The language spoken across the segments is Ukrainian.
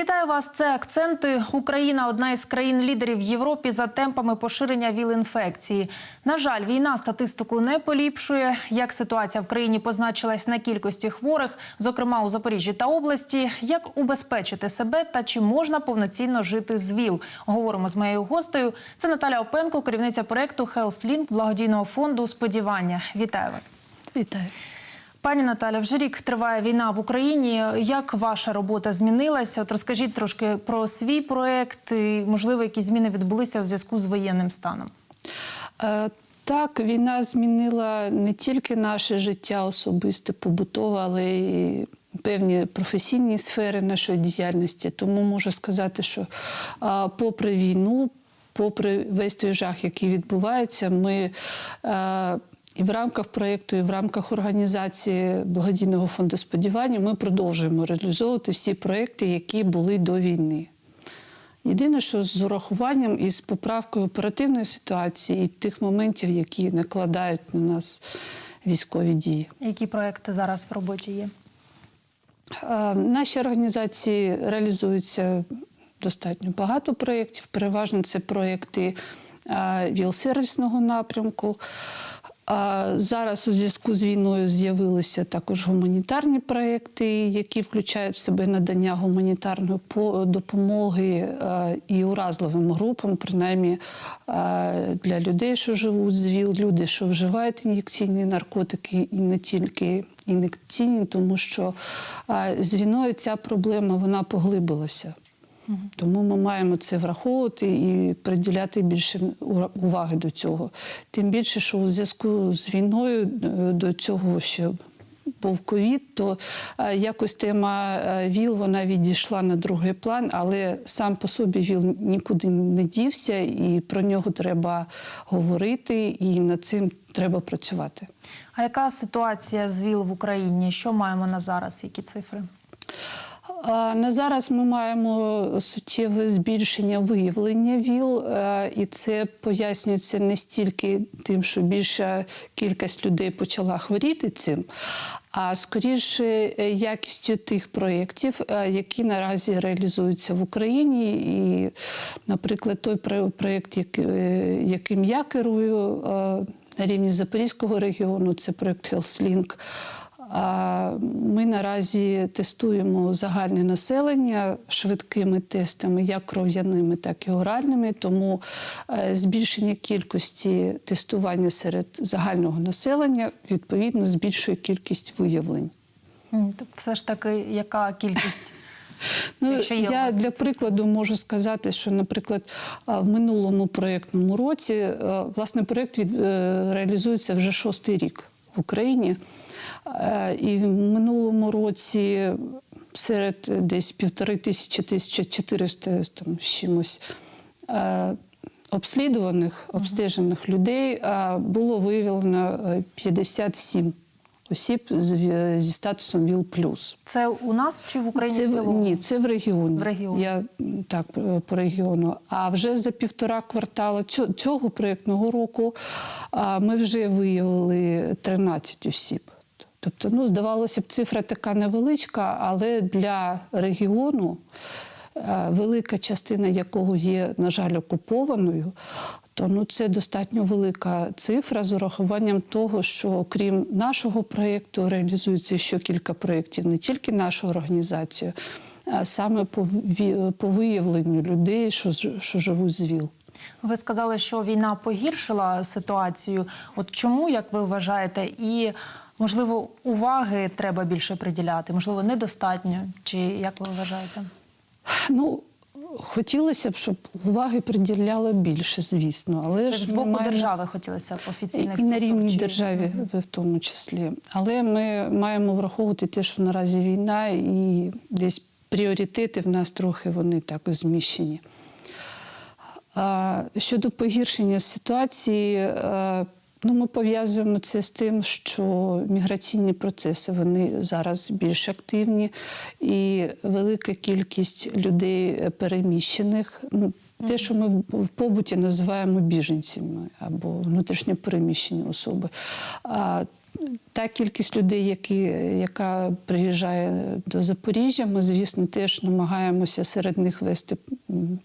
Вітаю вас. Це акценти. Україна одна із країн-лідерів в Європі за темпами поширення ВІЛ-інфекції. На жаль, війна статистику не поліпшує. Як ситуація в країні позначилась на кількості хворих, зокрема у Запоріжжі та області, як убезпечити себе та чи можна повноцінно жити з ВІЛ? Говоримо з моєю гостею. Це Наталя Опенко, керівниця проекту HealthLink благодійного фонду Сподівання. Вітаю вас. Вітаю. Пані Наталя, вже рік триває війна в Україні. Як ваша робота змінилася? От розкажіть трошки про свій проект і, можливо, які зміни відбулися у зв'язку з воєнним станом. Е, Так, війна змінила не тільки наше життя особисте, побутове, але й певні професійні сфери нашої діяльності. Тому можу сказати, що попри війну, попри весь той жах, який відбувається, ми. І в рамках проєкту, і в рамках організації благодійного фонду сподівання ми продовжуємо реалізовувати всі проєкти, які були до війни. Єдине, що з урахуванням і з поправкою оперативної ситуації і тих моментів, які накладають на нас військові дії. Які проекти зараз в роботі є? Е, В нашій організації реалізується достатньо багато проєктів. Переважно це проєкти е, ВІЛ-сервісного напрямку. Зараз у зв'язку з війною з'явилися також гуманітарні проєкти, які включають в себе надання гуманітарної по- допомоги е, і уразливим групам, принаймні е, для людей, що живуть з ВІЛ, люди, що вживають ін'єкційні наркотики, і не тільки ін'єкційні, тому що е, з війною ця проблема вона поглибилася. Тому ми маємо це враховувати і приділяти більше уваги до цього. Тим більше, що у зв'язку з війною е, до цього ще був ковід, то е, якось тема е, ВІЛ вона відійшла на другий план, але сам по собі ВІЛ нікуди не дівся, і про нього треба говорити, і над цим треба працювати. А яка ситуація з ВІЛ в Україні? Що маємо на зараз? Які цифри? На зараз ми маємо суттєве збільшення виявлення ВІЛ, е, і це пояснюється не стільки тим, що більша кількість людей почала хворіти цим, а скоріше е, якістю тих проєктів, е, які наразі реалізуються в Україні. І, наприклад, той проєкт, яким я керую на рівні Запорізького регіону, це проєкт HealthLink. Ми наразі тестуємо загальне населення швидкими тестами, як кров'яними, так і оральними. Тому е, збільшення кількості тестування серед загального населення відповідно збільшує кількість виявлень. Все ж таки, яка кількість? Ну, я для прикладу можу сказати, що, наприклад, в минулому проєктному році власне проєкт е, реалізується вже шостий рік в Україні. Е, І в минулому році серед десь півтори тисячі, тисяча чотириста там чимось. е, Обслідуваних, обстежених людей е, було виявлено е, 57 осіб зі статусом ВІЛ+. Це у нас чи в Україні Це, цілому? ні, це в регіоні. В регіоні. Я так е, по регіону. А вже за півтора квартала цього, цього проєктного року ми вже виявили 13 осіб. Тобто, ну, здавалося б, цифра така невеличка, але для регіону, е, велика частина якого є, на жаль, окупованою, то ну, це достатньо велика цифра з урахуванням того, що крім нашого проєкту реалізується ще кілька проєктів, не тільки нашою організацією, а саме по, виявленню людей, що, що живуть з ВІЛ. Ви сказали, що війна погіршила ситуацію. От чому, як ви вважаєте, і можливо уваги треба більше приділяти? Можливо, недостатньо? Чи як ви вважаєте? Ну, хотілося б, щоб уваги приділяли більше, звісно. Але ж з боку маємо... держави хотілося б офіційних і на рівні державі в тому числі. Але ми маємо враховувати те, що наразі війна, і десь пріоритети в нас трохи вони так зміщені. Щодо погіршення ситуації, е, ну, ми пов'язуємо це з тим, що міграційні процеси вони зараз більш активні, і велика кількість людей переміщених. Ну, те, що ми в- в побуті називаємо біженцями або внутрішньопереміщені особи. Та кількість людей, які, яка приїжджає до Запоріжжя, ми, звісно, теж намагаємося серед них вести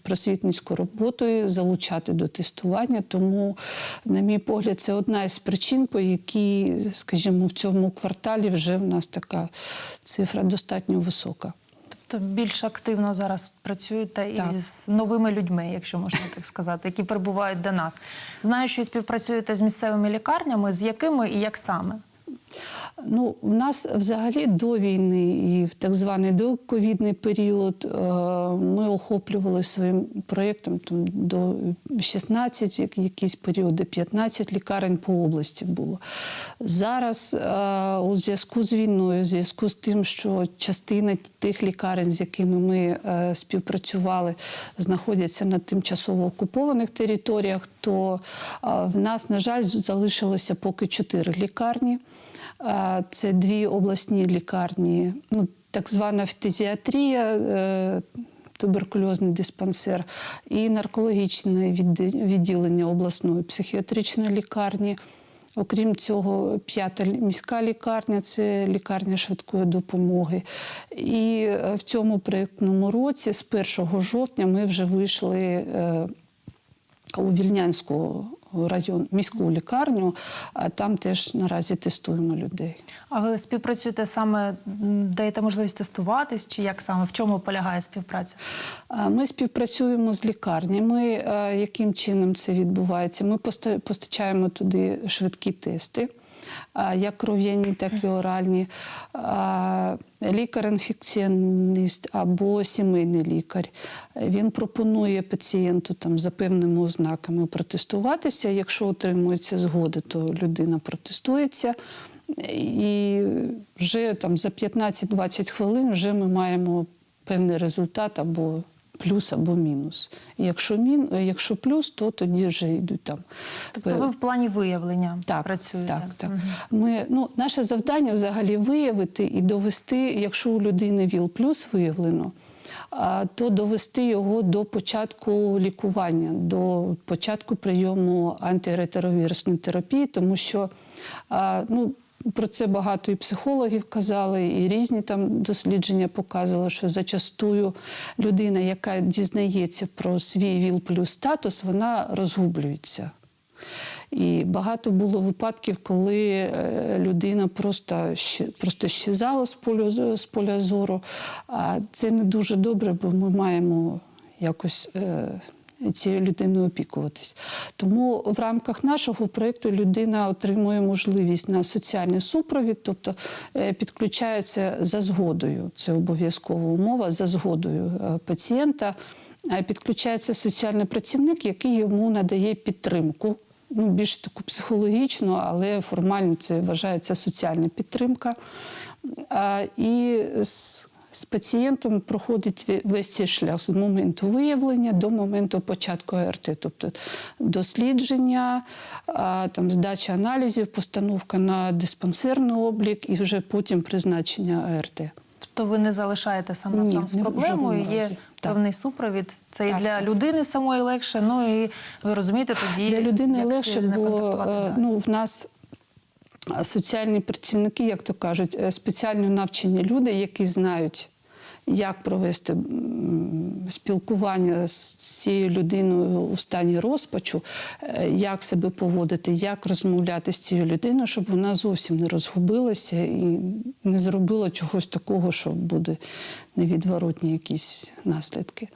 просвітницьку роботу, і залучати до тестування. Тому, на мій погляд, це одна із причин, по якій, скажімо, в цьому кварталі вже в нас така цифра достатньо висока. Тобто більш активно зараз працюєте Так. із новими людьми, якщо можна так сказати, які прибувають до нас. Знаю, що і співпрацюєте з місцевими лікарнями, з якими і як саме? Ну, у нас взагалі до війни і в так званий доковідний період е, ми охоплювали своїм проєктом там, до 16, якісь періоди 15 лікарень по області було. Зараз е, у зв'язку з війною, у зв'язку з тим, що частина тих лікарень, з якими ми е, співпрацювали, знаходяться на тимчасово окупованих територіях, то в нас, на жаль, залишилося поки чотири лікарні. Це дві обласні лікарні, ну, так звана фтизіатрія, е, туберкульозний диспансер і наркологічне відділення обласної психіатричної лікарні. Окрім цього, п'ята міська лікарня це лікарня швидкої допомоги. І е, в цьому проєктному році, з 1 жовтня, ми вже вийшли е, у Вільнянську район, міську лікарню, а там теж наразі тестуємо людей. А ви співпрацюєте саме, даєте можливість тестуватись, чи як саме в чому полягає співпраця? Ми співпрацюємо з лікарнями. Яким чином це відбувається? Ми поста- постачаємо туди швидкі тести, як кров'яні, так і оральні. Лікар-інфекціоніст або сімейний лікар. Він пропонує пацієнту там за певними ознаками протестуватися. Якщо отримується згода, то людина протестується. І вже там за 15-20 хвилин вже ми маємо певний результат або плюс, або мінус. Якщо, мін, якщо плюс, то тоді вже йдуть там. Тобто ви в плані виявлення Так, працюєте? так, так. Мгм. Ми, ну, наше завдання взагалі виявити і довести, якщо у людини ВІЛ плюс виявлено, то довести його до початку лікування, до початку прийому антиретровірусної терапії, тому що ну, про це багато і психологів казали, і різні там дослідження показували, що зачастую людина, яка дізнається про свій ВІЛ плюс статус, вона розгублюється. І багато було випадків, коли е, людина просто, просто щезала з поля, з- поля зору. А це не дуже добре, бо ми маємо якось е, цією людиною опікуватись. Тому в рамках нашого проєкту людина отримує можливість на соціальний супровід, тобто е, підключається за згодою. Це обов'язкова умова за згодою е, пацієнта. е, Підключається соціальний працівник, який йому надає підтримку ну, більш таку психологічну, але формально це вважається соціальна підтримка. І з пацієнтом проходить весь цей шлях з моменту виявлення до моменту початку АРТ, тобто дослідження, там, здача аналізів, постановка на диспансерний облік і вже потім призначення АРТ. Тобто ви не залишаєте сам на сам з проблемою, є разі. Так. певний супровід. Це Так, і для людини самої легше, ну і ви розумієте тоді. Для людини легше, бо е, ну, в нас соціальні працівники, як то кажуть, е, спеціально навчені люди, які знають, як провести спілкування з цією людиною у стані розпачу, е, як себе поводити, як розмовляти з цією людиною, щоб вона зовсім не розгубилася і не зробила чогось такого, що буде невідворотні якісь наслідки.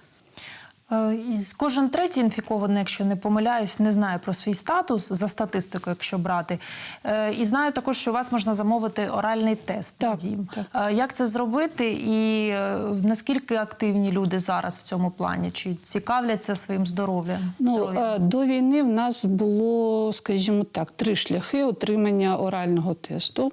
Е, Кожен третій інфікований, якщо не помиляюсь, не знає про свій статус за статистикою, якщо брати. Е, І знаю також, що у вас можна замовити оральний тест. Так, дім. так. Е, Як це зробити, і наскільки активні люди зараз в цьому плані? Чи цікавляться своїм здоров'ям? Ну, до війни в нас було, скажімо так, три шляхи отримання орального тесту.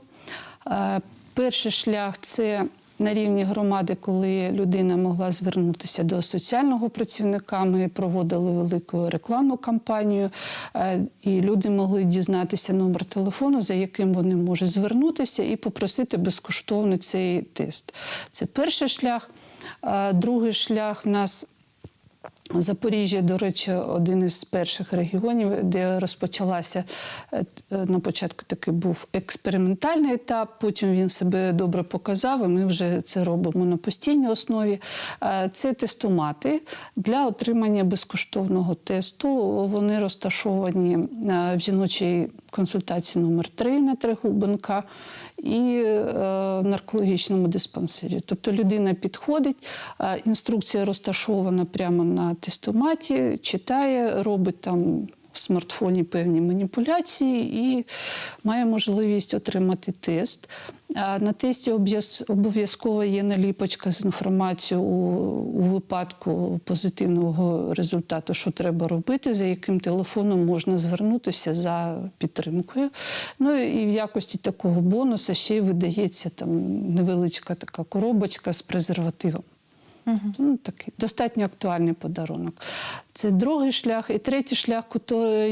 Перший шлях це на рівні громади, коли людина могла звернутися до соціального працівника. Ми проводили велику рекламну кампанію, е, і люди могли дізнатися номер телефону, за яким вони можуть звернутися і попросити безкоштовно цей тест. Це перший шлях. Е, Другий шлях в нас Запоріжжя, до речі, один із перших регіонів, де розпочалася е, на початку такий був експериментальний етап. Потім він себе добре показав. і Ми вже це робимо на постійній основі. Е, Це тестомати для отримання безкоштовного тесту. Вони розташовані е, в жіночій консультації номер 3 на Тригубенка і е, в наркологічному диспансері. Тобто людина підходить, інструкція розташована прямо на тестоматі, читає, робить там в смартфоні певні маніпуляції і має можливість отримати тест. На тесті обов'язково є наліпочка з інформацією у, у випадку позитивного результату, що треба робити, за яким телефоном можна звернутися за підтримкою. Ну і в якості такого бонуса ще й видається там невеличка така коробочка з презервативом. Ну, такий достатньо актуальний подарунок. Це другий шлях. І третій шлях,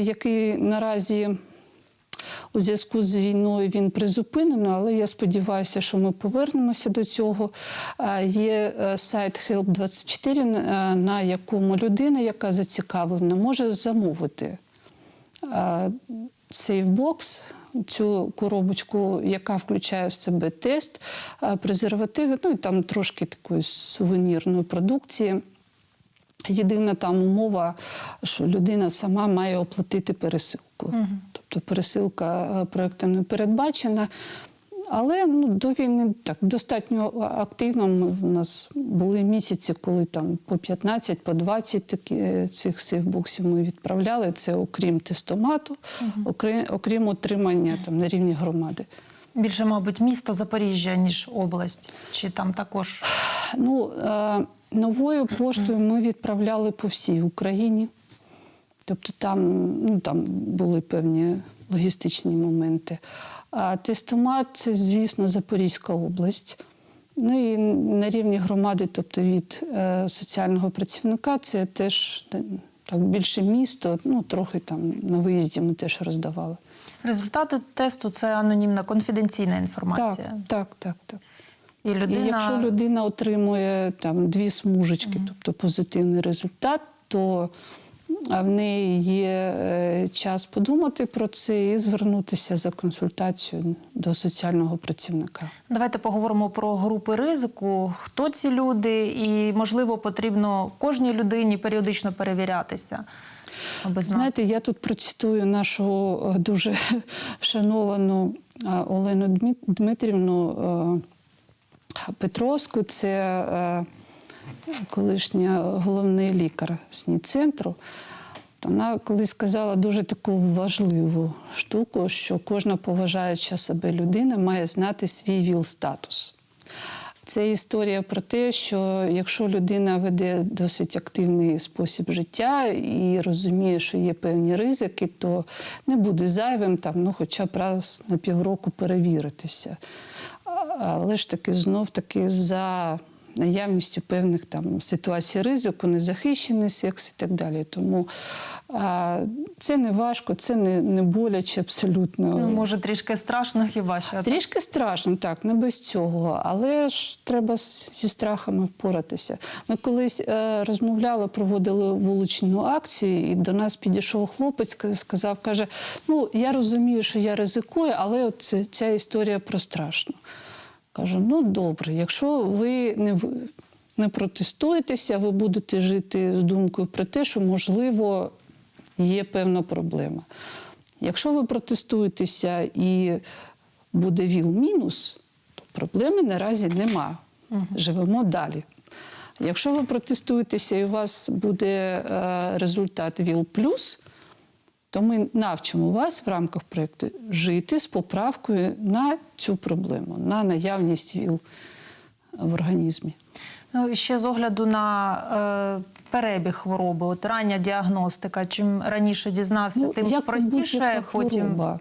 який наразі у зв'язку з війною він призупинено, але я сподіваюся, що ми повернемося до цього. Є е, сайт Help24, на- на якому людина, яка зацікавлена, може замовити сейфбокс, цю коробочку, яка включає в себе тест, презервативи, ну і там трошки такої сувенірної продукції. Єдина там умова, що людина сама має оплатити пересилку. Тобто пересилка е, проектом не передбачена. Але ну, до війни так достатньо активно. Ми, у нас були місяці, коли там по 15, по 20 такі, е, цих сейфбоксів ми відправляли. Це окрім тестомату, окрім, окрім отримання там, на рівні громади. Більше, мабуть, місто Запоріжжя, ніж область, чи там також Ну, е, новою поштою ми відправляли по всій Україні. Тобто там, ну, там були певні логістичні моменти. А тестомат це, звісно, Запорізька область. Ну і на рівні громади, тобто від е, соціального працівника, це теж е, так, більше місто, ну трохи там на виїзді ми теж роздавали. результати тесту це анонімна конфіденційна інформація. так, так, так. І людина І якщо людина отримує там дві смужечки, тобто позитивний результат, то в неї є е, час подумати про це і звернутися за консультацією до соціального працівника. Давайте поговоримо про групи ризику. Хто ці люди, і можливо потрібно кожній людині періодично перевірятися, аби знати. Знаєте, я тут процитую нашу е, дуже вшановану е, Олену Дмит- Дмитрівну Петровську. Це колишня головний лікар СНІ-центру. Вона колись сказала дуже таку важливу штуку, що кожна поважаюча себе людина має знати свій ВІЛ-статус. Це історія про те, що якщо людина веде досить активний спосіб життя і розуміє, що є певні ризики, то не буде зайвим там, ну, хоча б раз на півроку перевіритися. Але ж таки знов таки за наявністю певних там ситуацій ризику, незахищений секс і так далі. Тому а, це не важко, це не, не боляче абсолютно. Ну, може, трішки страшно хіба що. Трішки страшно, так, не без цього, але ж треба зі страхами впоратися. Ми колись е, розмовляли, проводили вуличну акцію, і до нас підійшов хлопець, ска- сказав, каже: ну я розумію, що я ризикую, але от ця історія про страшно. Кажу, ну добре, якщо ви не не протестуєтеся, ви будете жити з думкою про те, що можливо є певна проблема. Якщо ви протестуєтеся і буде ВІЛ мінус, то проблеми наразі нема. Живемо далі. Якщо ви протестуєтеся і у вас буде е, результат ВІЛ плюс, то ми навчимо вас в рамках проєкту жити з поправкою на цю проблему, на наявність ВІЛ в організмі. Ну і ще з огляду на е, перебіг хвороби, от рання діагностика. Чим раніше дізнався, Ну, тим як простіше потім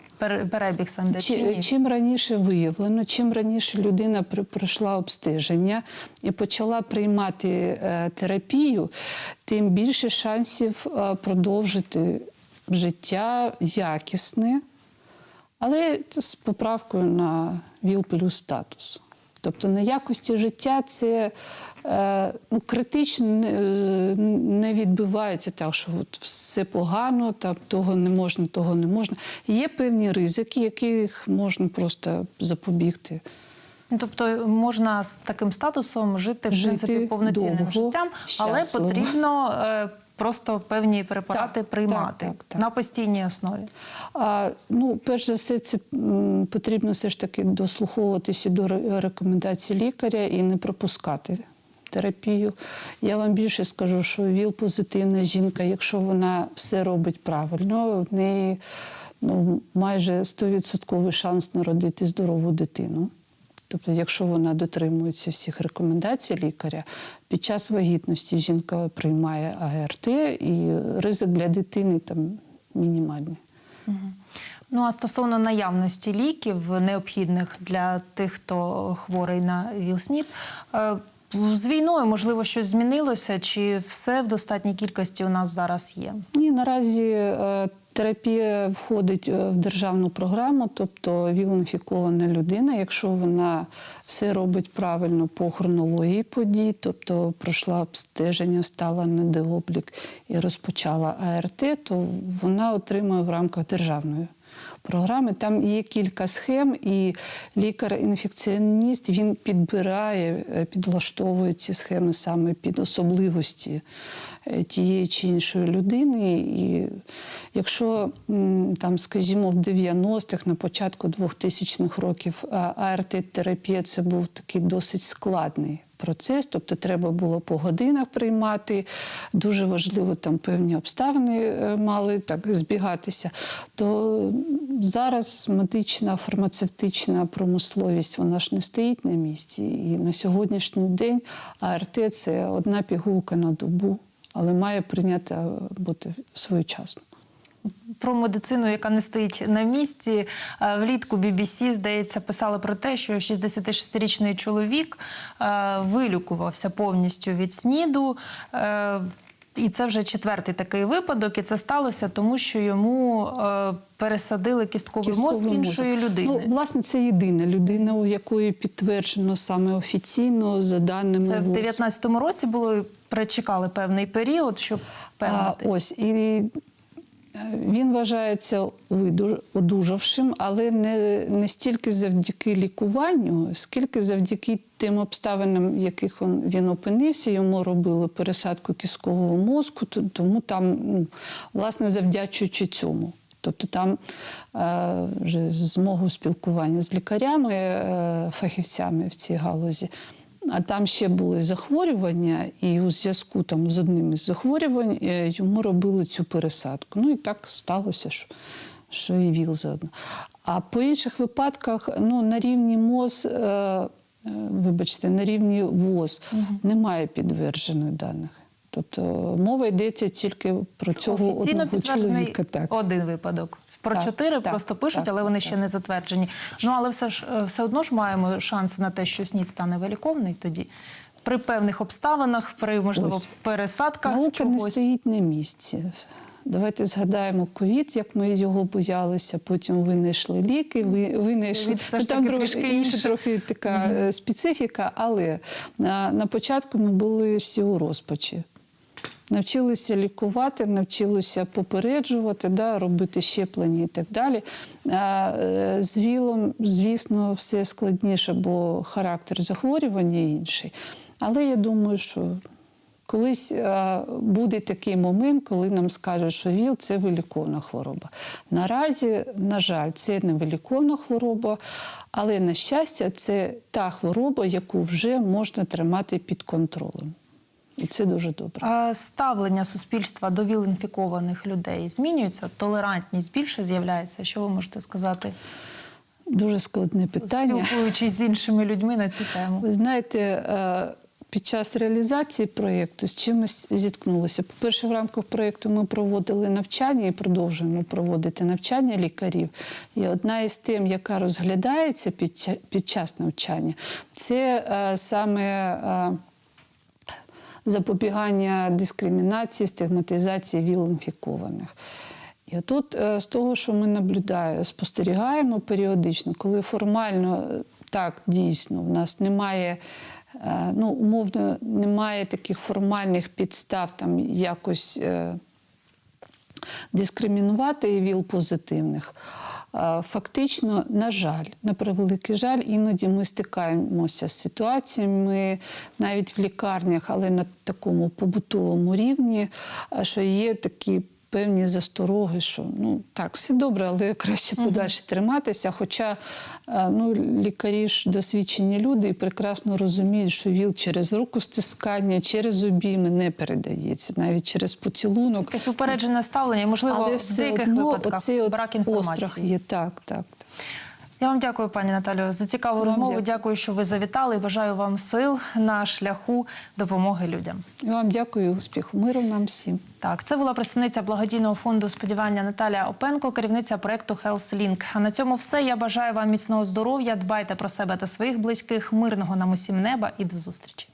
перебіг сам де чи Чи, ні? чим раніше виявлено, чим раніше людина пройшла обстеження і почала приймати е, терапію, тим більше шансів е, продовжити життя якісне, але з поправкою на ВІЛ плюс статус. Тобто на якості життя це е, ну, критично не, не відбувається так, що от все погано, так, того не можна, того не можна. Є певні ризики, яких можна просто запобігти. Ну, Тобто можна з таким статусом жити, в принципі, повноцінним довго, життям, але щасливо. потрібно е, просто певні препарати Так, приймати так, так, так. на постійній основі. А, ну, перш за все, це потрібно все ж таки дослуховуватися до рекомендацій лікаря і не пропускати терапію. Я вам більше скажу, що ВІЛ-позитивна жінка, якщо вона все робить правильно, в неї ну, майже 100% шанс народити здорову дитину. Тобто, якщо вона дотримується всіх рекомендацій лікаря, під час вагітності жінка приймає АРТ і ризик для дитини там мінімальний. Ну а стосовно наявності ліків необхідних для тих, хто хворий на ВІЛ-СНІД, е, з війною можливо щось змінилося, чи все в достатній кількості у нас зараз є? Ні, наразі е, терапія входить е, в державну програму, тобто ВІЛ-інфікована людина, якщо вона все робить правильно по хронології подій, тобто пройшла обстеження, стала на деоблік і розпочала АРТ, то вона отримує в рамках державної. Програми там є кілька схем, і лікар-інфекціоніст він підбирає, е, підлаштовує ці схеми саме під особливості е, тієї чи іншої людини. І якщо там, скажімо, в 90-х, на початку 2000-х років а, АРТ-терапія це був такий досить складний. Процес, тобто треба було по годинах приймати. Дуже важливо, там певні обставини е, мали так збігатися. То зараз медична, фармацевтична промисловість вона ж не стоїть на місці. І на сьогоднішній день АРТ це одна пігулка на добу, але має прийнята бути своєчасно. Про медицину, яка не стоїть на місці. Е, Влітку BBC, здається, писали про те, що 66-річний чоловік е, вилікувався повністю від СНІДу. Е, І це вже четвертий такий випадок, і це сталося тому, що йому е, пересадили кістковий, мозк Кістковий іншої мозок. людини. Ну, власне, це єдина людина, у якої підтверджено саме офіційно за даними Це в ВОЗ. 19-му році було і перечекали певний період, щоб А, ось і він вважається одужавшим, але не, не стільки завдяки лікуванню, скільки завдяки тим обставинам, в яких він, він опинився. Йому робили пересадку кісткового мозку, тому там, ну, власне, завдячуючи цьому. Тобто там е, вже з мого спілкування з лікарями, е, фахівцями в цій галузі. А там ще були захворювання, і у зв'язку там з одним із захворювань е, йому робили цю пересадку. Ну і так сталося, що, що і ВІЛ заодно. А по інших випадках, ну на рівні МОЗ, е, е, вибачте, на рівні ВОЗ немає підтверджених даних. Тобто мова йдеться тільки про цього Офіційно одного чоловіка. Так. один випадок. Про чотири просто пишуть, так, але вони ще не затверджені. Ну але все ж е, все одно ж маємо шанси на те, що СНІД стане виліковний тоді. При певних обставинах, при можливо Ось. пересадках Наука не стоїть на місці. Давайте згадаємо ковід, як ми його боялися. Потім винайшли ліки, ви- винайшли Ну, там трохи інша трохи така е, специфіка, але на, на початку ми були всі у розпачі. Навчилися лікувати, навчилися попереджувати, да, робити щеплення і так далі. А е, з ВІЛом, звісно, все складніше, бо характер захворювання інший. Але я думаю, що колись е, буде такий момент, коли нам скажуть, що ВІЛ це виліковна хвороба. Наразі, на жаль, це не виліковна хвороба, але на щастя, це та хвороба, яку вже можна тримати під контролем. І це дуже добре. А Ставлення суспільства до ВІЛ-інфікованих людей змінюється, толерантність більше з'являється. Що ви можете сказати, Дуже складне питання. спілкуючись з іншими людьми на цю тему? Ви знаєте, е, під час реалізації проєкту з чимось зіткнулися. По-перше, в рамках проєкту ми проводили навчання і продовжуємо проводити навчання лікарів. І одна із тем, яка розглядається під, час навчання, це е, саме. Запобігання дискримінації, стигматизації ВІЛ-інфікованих. І. Тут е, з того, що ми наблюдаємо, спостерігаємо періодично, коли формально е, так дійсно в нас немає. е, Ну, умовно, немає таких формальних підстав там якось е, дискримінувати ВІЛ позитивних. А, Фактично, на жаль, на превеликий жаль, іноді ми стикаємося з ситуаціями навіть в лікарнях, але на такому побутовому рівні, що є такі. Певні застороги, що ну так, все добре, але краще подальше триматися. Хоча е, ну, лікарі ж досвідчені люди і прекрасно розуміють, що ВІЛ через руку стискання, через обійми не передається, навіть через поцілунок. Якесь упереджене ставлення, можливо, Але в деяких випадках брак інформації. острах є. Так, так. Я вам дякую, пані Наталю, за цікаву Вам розмову. дякую. Дякую, що ви завітали. Бажаю вам сил на шляху допомоги людям. І вам дякую, успіху, миру нам всім. Так, це була представниця благодійного фонду сподівання Наталія Опенко, керівниця проекту HealthLink. А на цьому все. Я бажаю вам міцного здоров'я. Дбайте про себе та своїх близьких, мирного нам усім неба і до зустрічі.